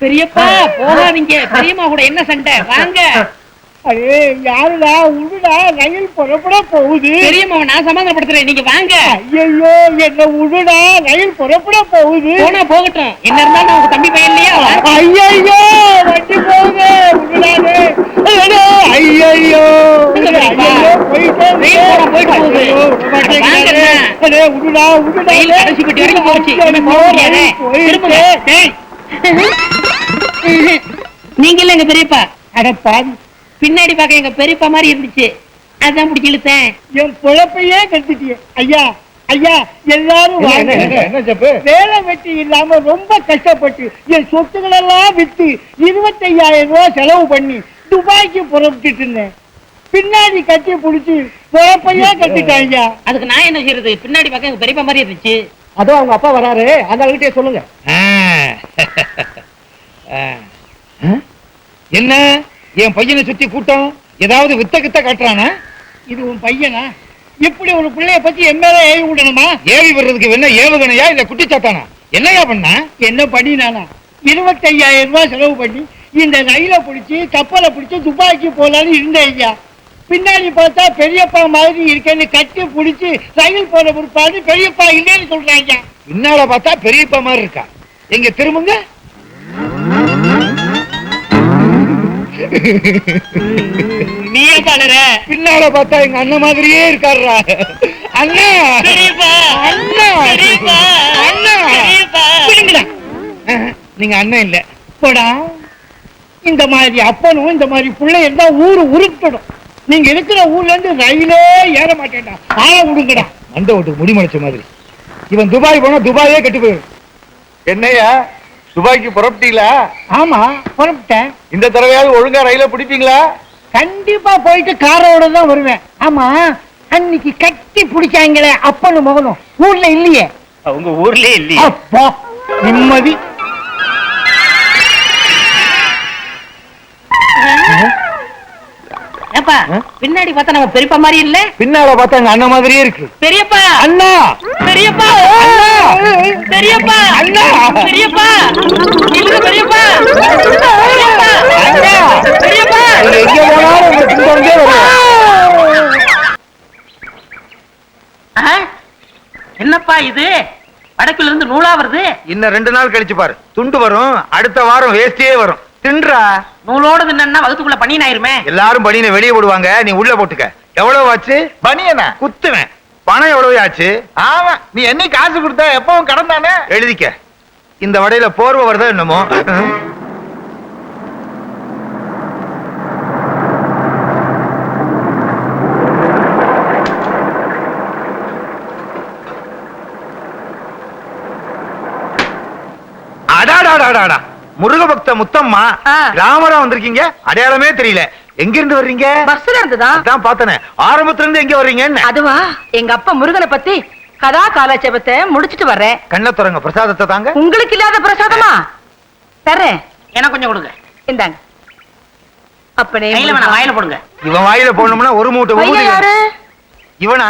பெரியப்பா போகாதீங்க. பெரியம்மா கூட என்ன சண்டை? வாங்க. அடே யாருடா உடுடா ரயில் புறப்பட போகுது. பெரியம்மாவை நான் சமாதானப்படுத்துறேன். நீங்க வாங்க. ஐயோ என்ன உடுடா ரயில் புறப்பட போகுது. போனா போகட்டும். என்ன இருந்தாலும் உங்க தம்பி பையன் இல்லையா. ஐயோ வண்டி போகுது உடுடானே ஐயோ ரயில் போனா போயிட்டு போகுது. வாங்கண்ணா. உடுடா உடுடா ரயில் கடைசி பெட்டி வரைக்கும் போச்சு. இனிமே போக முடியாதே. திரும்புங்க. டேய். நீங்க இல்ல எங்க பெரியப்பா. அட பாவி. பின்னாடி பார்க்க எங்க பெரியப்பா மாதிரி இருந்துச்சு. அதான் பிடிச்சி இழுத்தேன். என் பொழப்பையே கட்டிட்டிய ஐயா ஐயா எல்லாரும் வேலை வெட்டி இல்லாம ரொம்ப கஷ்டப்பட்டு என் சொத்துக்கள் எல்லாம் வித்து இருபத்தையாயிரம் ரூபாய் செலவு பண்ணி துபாய்க்கு புறப்பட்டுட்டு இருந்தேன். பின்னாடி கட்டி புடிச்சு பொழப்பையே கட்டிட்டாங்க அதுக்கு நான் என்ன செய்யறது? பின்னாடி பார்க்க எங்க பெரியப்பா மாதிரி இருந்துச்சு. அதோ அவங்க அப்பா வராரு. அந்த ஆளுகிட்டே சொல்லுங்க. என்ன? என் பையனை சுத்தி கூட்டம் ஏதாவது வித்த கித்த காட்டுறானா? இது உன் பையனா? இப்படி ஒரு பிள்ளைய பத்தி என் மேல ஏவி விடணுமா? ஏவி வர்றதுக்கு என்ன ஏவுகணையா இல்ல குட்டிச்சாத்தானா? என்னையா பண்ண? என்ன பண்ணினானா இருபத்தையாயிரம் ரூபாய் செலவு பண்ணி இந்த ரயில பிடிச்சி கப்பலை பிடிச்சி துபாய்க்கு போலான்னு இருந்தேன் ஐயா. பின்னாடி பார்த்தா பெரியப்பா மாதிரி இருக்கேன்னு கட்டி பிடிச்சி ரயில் போன பிற்பாடு பெரியப்பா இல்லைன்னு சொல்றாங்க பின்னால பார்த்தா பெரியப்பா மாதிரி இருக்கா? எங்க திரும்புங்க. நீ பின்னால பார்த்தா எங்க அண்ணன் மாதிரியே இருக்காருடா. அண்ணா! நீங்க அண்ணன் இல்ல. போடா. இந்த மாதிரி அப்பனும் இந்த மாதிரி பிள்ளை இருந்தா ஊரு உருப்பிடும் நீங்க இருக்கிற ஊர்ல இருந்து ரயிலே ஏற மாட்டேன்டா. ஆள விடுங்கடா. மண்டை ஓட்டுக்கு முடி முளைச்ச மாதிரி. இவன் துபாய் போனா துபாயே கெட்டு போயிடும். என்னையா துபாய்க்கு புறப்பட்டீங்களா? ஆமா புறப்பட்டேன். இந்த தடவையாவது ஒழுங்கா ரயில பிடிப்பீங்களா? கண்டிப்பா போயிட்டு காரோட தான் வருவேன். ஆமா அன்னைக்கு கட்டி பிடிச்சாங்களே அப்பனும் மகனும். ஊர்ல இல்லையே? உங்க ஊர்லயே இல்லையே? அப்பா நிம்மதி. ஏப்பா பின்னாடி பார்த்தா நம்ம பெரியப்பா மாதிரி இல்ல? பின்னால பார்த்தா எங்க அண்ணன் மாதிரியே இருக்கு. பெரியப்பா! அண்ணா! பெரியப்பா! பெரியப்பா! அண்ணா! பெரியப்பா! இல்ல பெரியப்பா! பெரியப்பா அண்ணா! பெரியப்பா! எங்க போனாலும் உங்க பின்தொடர்ந்தே ஆ? என்னப்பா இது? வடக்குல இருந்து நூலா வருது? இன்னும் ரெண்டு நாள் கழிச்சு பாரு. துண்டு வரும் அடுத்த வாரம் வேஸ்டியே வரும். தின்றா? நூலோட என்னன்னா வகுத்துக்குள்ள பண்ணி ஆயிருமே? எல்லாரும் பனியனை வெளியே போடுவாங்க. நீ உள்ள போட்டுக்க. எவ்வளவு ஆச்சு? பனியனா? குத்துவேன். பணம் எவ்வளவு ஆச்சு? ஆமா. நீ என்ன காசு கொடுத்த எப்பவும் கடன் தானே எழுதிக்க. இந்த வடையில போர்வை வருதா என்னமோ? அடாடாடாடாடா. முருக பக்த முத்தம்மா. ராமரா வந்திருக்கீங்க? அடையாளமே தெரியல. எங்க இருந்து வர்றீங்க? பஸ்ல இருந்துதா அதான் பார்த்தனே. ஆரம்பத்துல இருந்து எங்க வர்றீங்க என்ன? அதுவா? எங்க அப்பா முருகனை பத்தி கதா காலாட்சேபத்தை முடிச்சிட்டு வர்றேன். கண்ண துறங்க. பிரசாதத்தை தாங்க. உங்களுக்கு இல்லாத பிரசாதமா? தர்றேன். எனக்கு கொஞ்சம் கொடுங்க. இந்தாங்க. வேணாம். வாயில போடுங்க. இவன் வாயில போடணும்னா ஒரு மூட்டை ஊதி இவனா?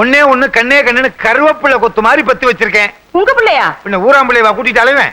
ஒன்னே ஒண்ணு கண்ணே கண்ணுன்னு கருவேப்பிலை கொத்து மாதிரி பத்தி வச்சிருக்கேன். உங்க பிள்ளையா? பின்ன ஊராம்பிள்ளைவா கூட்டிட்டு அலைவேன்.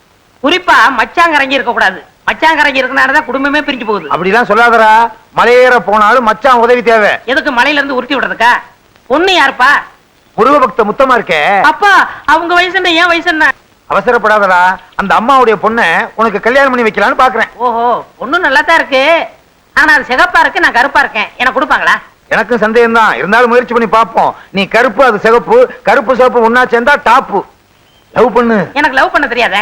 குறிப்பா மச்சாங்கரங்கி இருக்க கூடாது மச்சாங்கரங்கி இருக்கனாலதான் குடும்பமே பிரிஞ்சு போகுது. அப்படிலாம் சொல்லாதடா. மலையேற போனாலும் மச்சான் உதவி தேவை. எதுக்கு மலையில இருந்து உருட்டி விடுறதுக்கா? பொண்ணு யாருப்பா? முருக பக்த முத்தமா இருக்கே. அப்பா அவங்க வயசு என்ன ஏன் வயசு என்ன? அவசரப்படாதடா. அந்த அம்மாவுடைய பொண்ணை உனக்கு கல்யாணம் பண்ணி வைக்கலாம்னு பாக்குறேன். ஓஹோ பொண்ணு நல்லா தான் இருக்கு. ஆனா அது சிகப்பா இருக்கு நான் கருப்பா இருக்கேன். எனக்கு கொடுப்பாங்களா? எனக்கும் சந்தேகம் தான் இருந்தாலும் முயற்சி பண்ணி பார்ப்போம். நீ கருப்பு அது சிகப்பு. கருப்பு சிவப்பு ஒன்னா சேர்ந்தா டாப்பு. லவ் பண்ணு. எனக்கு லவ் பண்ண தெரியாதே?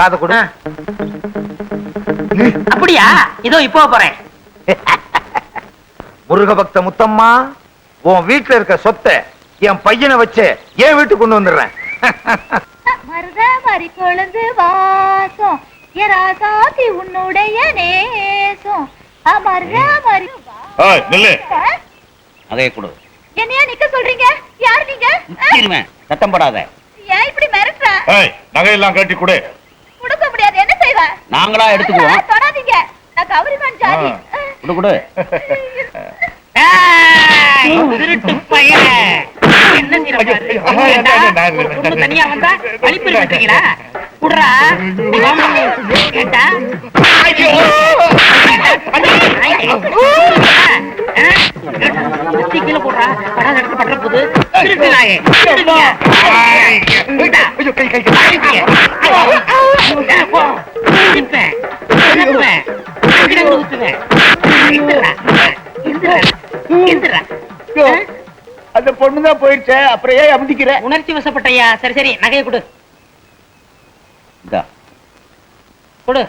காதை கொடு. அப்படியா? இதோ இப்போ போறேன். முருக பக்த முத்தம்மா உன் வீட்டுல இருக்க சொத்தை என் பையனை வச்சு என் வீட்டுக்கு கொண்டு வந்துடுறேன். கொழுந்து வாசம். எராசாத்தி உன்னுடைய நேசம். ஏய், நில்லு. நகையை கொடு. என்னையா நிக்க சொல்றீங்க? யார் நீங்க? சத்தம் போடாத. ஏன் இப்படி மிரட்டுற? ஏய், நகையெல்லாம் கட்டி கொடு. கொடுக்க முடியாது. என்ன செய்வ? நாங்களா எடுத்துக்குவோம். தொடாதீங்க. நான் கௌரிமான் ஜாதி. கொடு கொடு. ஏய், திருட்டு பையன். என்ன தனியா வந்தா குடுறா. கேட்டா கீழே போடுறா. போது திருட்டு நாயே. அந்த பொண்ணுதான் போயிடுச்சே அப்புறம் ஏன் அமுதிக்கிற? உணர்ச்சி வசப்பட்டயா? சரி சரி நகையை கொடு. கொடு.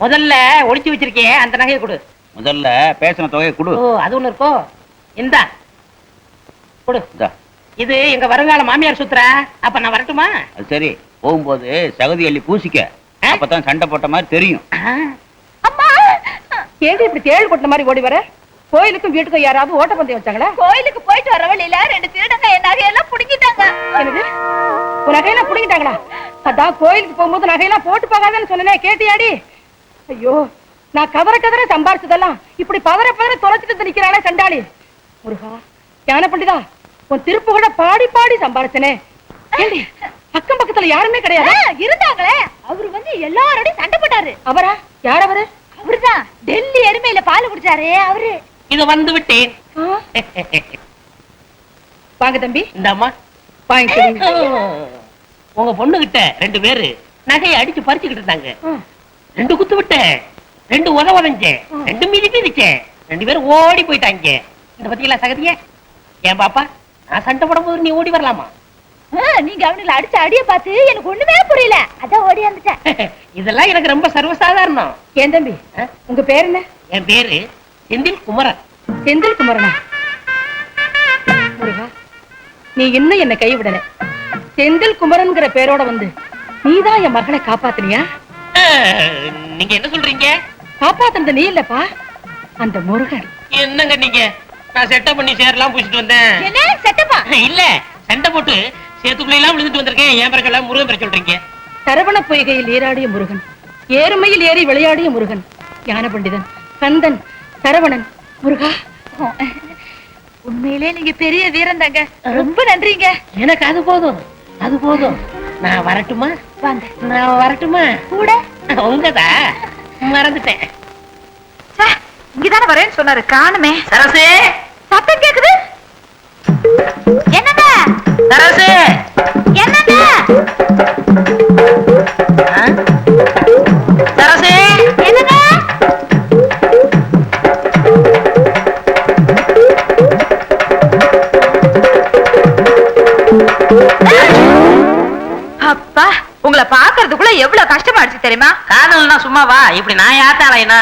முதல்ல ஒளிச்சு வச்சிருக்கியே அந்த நகையை கொடு. முதல்ல பேசின தொகையை கொடு. ஓ அது ஒண்ணு இருக்கோ? இந்தா. கொடு. இது எங்க வருங்கால மாமியார் சுத்துற அப்ப நான் வரட்டுமா? அது சரி. போகும்போது சகதி அள்ளி பூசிக்க. அப்பதான் சண்டை போட்ட மாதிரி தெரியும். அம்மா! ஏடி இப்படி தேள் கொட்டின மாதிரி ஓடி வர? கோயிலுக்கும் வீட்டுக்கும் யாராவது ஓட்டப்பந்தயம் வச்சாங்களா? கோயிலுக்கு போயிட்டு வர வழியில ரெண்டு திருடங்க என் நகையெல்லாம் புடுங்கிட்டாங்க. என்னது? உன் நகையெல்லாம் புடிங்கிட்டாங்களா? அதான் கோயிலுக்கு போகும்போது நகையெல்லாம் போட்டு போகாதன்னு சொன்னனே கேட்டியாடி? ஐயோ நான் கதற கதற சம்பாரிச்சதெல்லாம் இப்படி பதற பதற தொலைச்சிட்டு நிக்கிறானே சண்டாளி. முருகா ஞான பண்டிதா உன் திருப்பு கூட பாடி பாடி சம்பாரிச்சனே. அக்கம் பக்கத்துல யாருமே கிடையாது. இருந்தாங்களே. அவரு வந்து எல்லாரோடையும் சண்டை போட்டாரு. அவரா? யார் அவரு? அவருதான். டெல்லி எருமையில பால் குடிச்சாரே அவரு. இது வந்து விட்டேன்? வாங்க தம்பி. இந்த அம்மா வாங்கிக்கிறீங்க உங்க பொண்ணு கிட்ட ரெண்டு பேரு நகையை அடிச்சு பறிச்சுக்கிட்டு இருந்தாங்க. ரெண்டு குத்து விட்டேன். ரெண்டு உத உதஞ்சேன். ரெண்டு மீதி மீதிச்சேன். ரெண்டு பேரும் ஓடி போயிட்டாங்க. இந்த பத்திங்களா சகதியே. ஏன் பாப்பா நான் சண்டை போடும்போது நீ ஓடி வரலாமா? நீங்க அவனுல அடிச்ச அடிய பார்த்து எனக்கு ஒண்ணுமே புரியல. அதான் ஓடி வந்துட்டேன். இதெல்லாம் எனக்கு ரொம்ப சர்வசாதாரணம். ஏன் தம்பி? உங்க பேர் என்ன? என் பேரு செந்தில் குமரன். செந்தில் குமரனா? நீ இன்னும் என்ன கைவிடல. செந்தில் குமரன்ங்கிற பேரோட வந்து நீதான் என் மகனை காப்பாத்தினியா? நீங்க என்ன சொல்றீங்க? காப்பாத்துனது நீ இல்லப்பா அந்த முருகன். என்னங்க நீங்க? நான் செட்டப் பண்ணி சேரலாம் பூசிட்டு வந்தேன். என்ன? செட்டப்பா இல்ல சண்டை போட்டு சேத்துக்குள்ள எல்லாம் விழுந்துட்டு வந்திருக்கேன். ஏன் பிறக்கல முருகன் பிற சொல்றீங்க. சரவண பொய்கையில் ஏறாடிய முருகன் ஏறுமையில் ஏறி விளையாடிய முருகன் ஞான பண்டிதன் கந்தன் சரவணன். முருகா உண்மையிலே நீங்க பெரிய வீரம் தாங்க. ரொம்ப நன்றிங்க. எனக்கு அது போதும் அது போதும். நான் வரட்டுமா? வாங்க. நான் வரட்டுமா? கூட. உங்கதா? மறந்துட்டேன். இங்கதானே வரேன்னு சொன்னாரு. காணுமே. சரசு! சத்தம் கேக்குது? என்னங்க? சரசு! சும்மாவா இப்படி நான் யாத்தாலைனா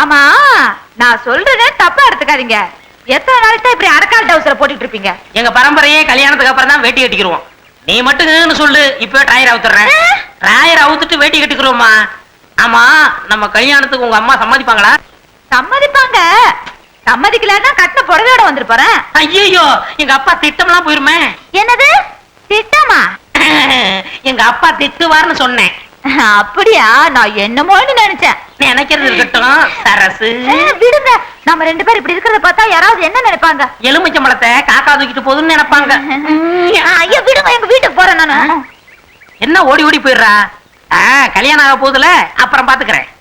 ஆமா நான் சொல்றதே தப்பா எடுத்துக்காதீங்க. எத்தனை நாளைக்கு இப்படி அரக்கால் டவுசரை போட்டுட்டு இருப்பீங்க? எங்க பரம்பரையே கல்யாணத்துக்கு அப்புறம் தான் வேட்டி கட்டிக்கிருவோம். நீ மட்டும் சொல்லு இப்பவே டயர் அவுத்துறேன் டயர் அவுத்துட்டு வேட்டி கட்டிக்கிறோமா ஆமா நம்ம கல்யாணத்துக்கு உங்க அம்மா சம்மதிப்பாங்களா? சம்மதிப்பாங்க. சம்மதிக்கலன்னா கட்டின புடவையோட வந்துருப்பாரேன் ஐயோ எங்க அப்பா திட்டம்லாம் போயிருமே. என்னது? திட்டமா? எங்க அப்பா திட்டுவார்னு சொன்னேன். அப்படியா? நான் என்னமோன்னு நினைச்சேன். நினைக்கிறது இருக்கட்டும் சரசு. விடுங்க. நம்ம ரெண்டு பேரும் இப்படி இருக்கிறத பார்த்தா யாராவது என்ன நினைப்பாங்க? எலுமிச்சம்பழத்தை காக்கா தூக்கிட்டு போகுதுன்னு நினைப்பாங்க. ஐயா விடுங்க. எங்க வீட்டுக்கு போறேன் நானு. என்ன ஓடி ஓடி போயிடுறா? கல்யாணம் ஆக போகுதுல அப்புறம் பாத்துக்கிறேன்.